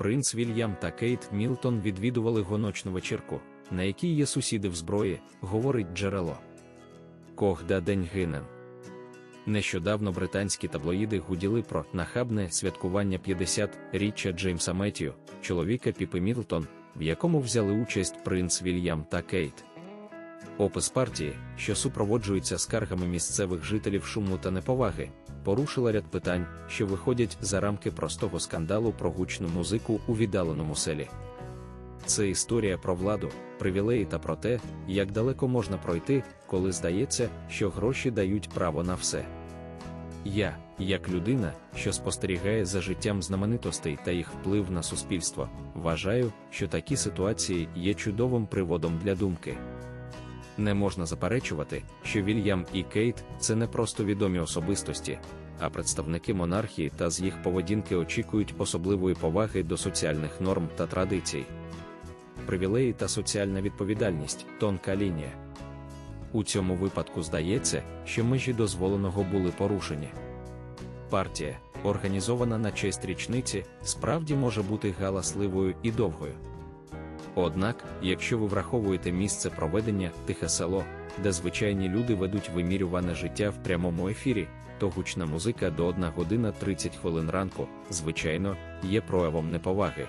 Принц Вільям та Кейт Мілтон відвідували гоночну вечірку, на якій є сусіди в зброї, говорить джерело. Когда день гинен. Нещодавно британські таблоїди гуділи про нахабне святкування 50-річчя Джеймса Меттію, чоловіка Піпи Мілтон, в якому взяли участь принц Вільям та Кейт. Опис партії, що супроводжується скаргами місцевих жителів шуму та неповаги, порушила ряд питань, що виходять за рамки простого скандалу про гучну музику у віддаленому селі. Це історія про владу, привілеї та про те, як далеко можна пройти, коли здається, що гроші дають право на все. Я, як людина, що спостерігає за життям знаменитостей та їх вплив на суспільство, вважаю, що такі ситуації є чудовим приводом для думки. Не можна заперечувати, що Вільям і Кейт це не просто відомі особистості, а представники монархії та з їх поведінки очікують особливої поваги до соціальних норм та традицій. Привілеї та соціальна відповідальність тонка лінія. У цьому випадку здається, що межі дозволеного були порушені. Партія, організована на честь річниці, справді може бути галасливою і довгою. Однак, якщо ви враховуєте місце проведення тихе село, де звичайні люди ведуть вимірюване життя в прямому ефірі, то гучна музика до 1 година 30 хвилин ранку, звичайно, є проявом неповаги.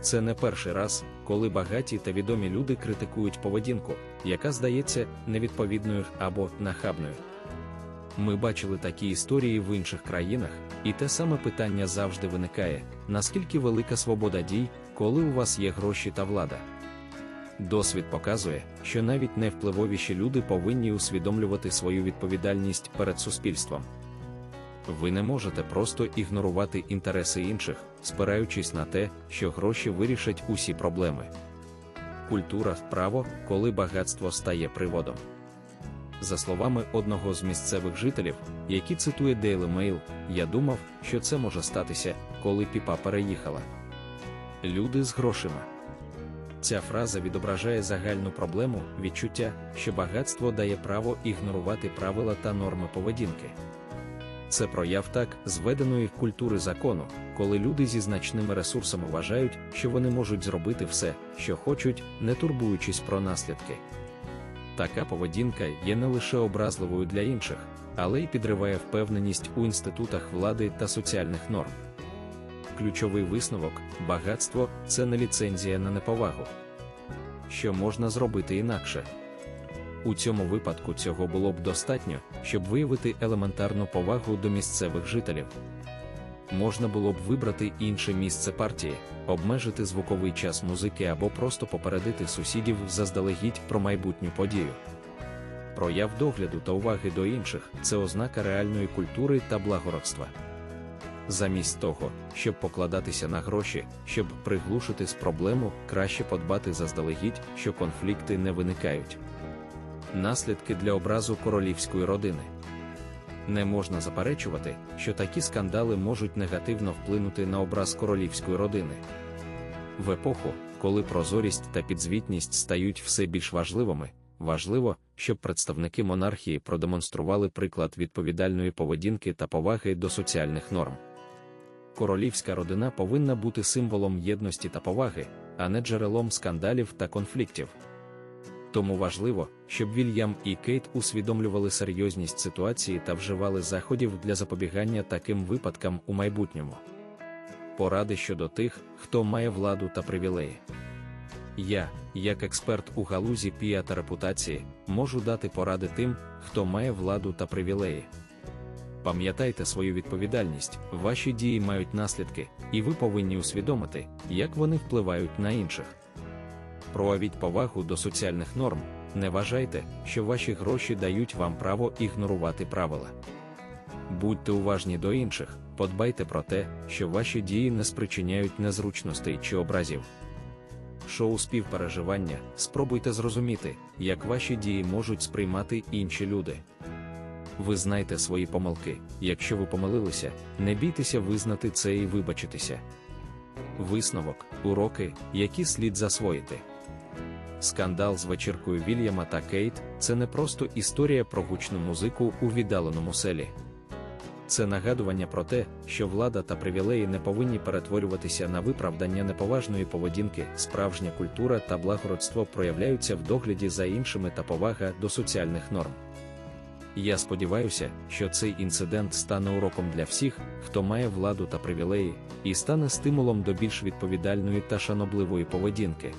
Це не перший раз, коли багаті та відомі люди критикують поведінку, яка здається невідповідною або нахабною. Ми бачили такі історії в інших країнах, і те саме питання завжди виникає: наскільки велика свобода дій, коли у вас є гроші та влада. Досвід показує, що навіть найвпливовіші люди повинні усвідомлювати свою відповідальність перед суспільством. Ви не можете просто ігнорувати інтереси інших, спираючись на те, що гроші вирішать усі проблеми. Культура вправо, коли багатство стає приводом. За словами одного з місцевих жителів, який цитує Daily Mail, я думав, що це може статися, коли піпа переїхала. Люди з грошима. Ця фраза відображає загальну проблему відчуття, що багатство дає право ігнорувати правила та норми поведінки. Це прояв так зведеної культури закону, коли люди зі значними ресурсами вважають, що вони можуть зробити все, що хочуть, не турбуючись про наслідки. Така поведінка є не лише образливою для інших, але й підриває впевненість у інститутах влади та соціальних норм. Ключовий висновок багатство це не ліцензія на неповагу. Що можна зробити інакше? У цьому випадку цього було б достатньо, щоб виявити елементарну повагу до місцевих жителів. Можна було б вибрати інше місце партії, обмежити звуковий час музики або просто попередити сусідів заздалегідь про майбутню подію. Прояв догляду та уваги до інших це ознака реальної культури та благородства. Замість того, щоб покладатися на гроші, щоб приглушити з проблему, краще подбати заздалегідь, що конфлікти не виникають. Наслідки для образу королівської родини. Не можна заперечувати, що такі скандали можуть негативно вплинути на образ королівської родини. В епоху, коли прозорість та підзвітність стають все більш важливими, важливо, щоб представники монархії продемонстрували приклад відповідальної поведінки та поваги до соціальних норм. Королівська родина повинна бути символом єдності та поваги, а не джерелом скандалів та конфліктів. Тому важливо, щоб Вільям і Кейт усвідомлювали серйозність ситуації та вживали заходів для запобігання таким випадкам у майбутньому. Поради щодо тих, хто має владу та привілеї. Я, як експерт у галузі піа та репутації, можу дати поради тим, хто має владу та привілеї. Пам'ятайте свою відповідальність, ваші дії мають наслідки, і ви повинні усвідомити, як вони впливають на інших. Проявіть повагу до соціальних норм, не вважайте, що ваші гроші дають вам право ігнорувати правила. Будьте уважні до інших, подбайте про те, що ваші дії не спричиняють незручностей чи образів. Шоу співпереживання спробуйте зрозуміти, як ваші дії можуть сприймати інші люди. Ви знайте свої помилки. Якщо ви помилилися, не бійтеся визнати це і вибачитися. Висновок, уроки, які слід засвоїти. Скандал з вечіркою Вільяма та Кейт це не просто історія про гучну музику у віддаленому селі. Це нагадування про те, що влада та привілеї не повинні перетворюватися на виправдання неповажної поведінки, справжня культура та благородство проявляються в догляді за іншими та повага до соціальних норм. Я сподіваюся, що цей інцидент стане уроком для всіх, хто має владу та привілеї, і стане стимулом до більш відповідальної та шанобливої поведінки.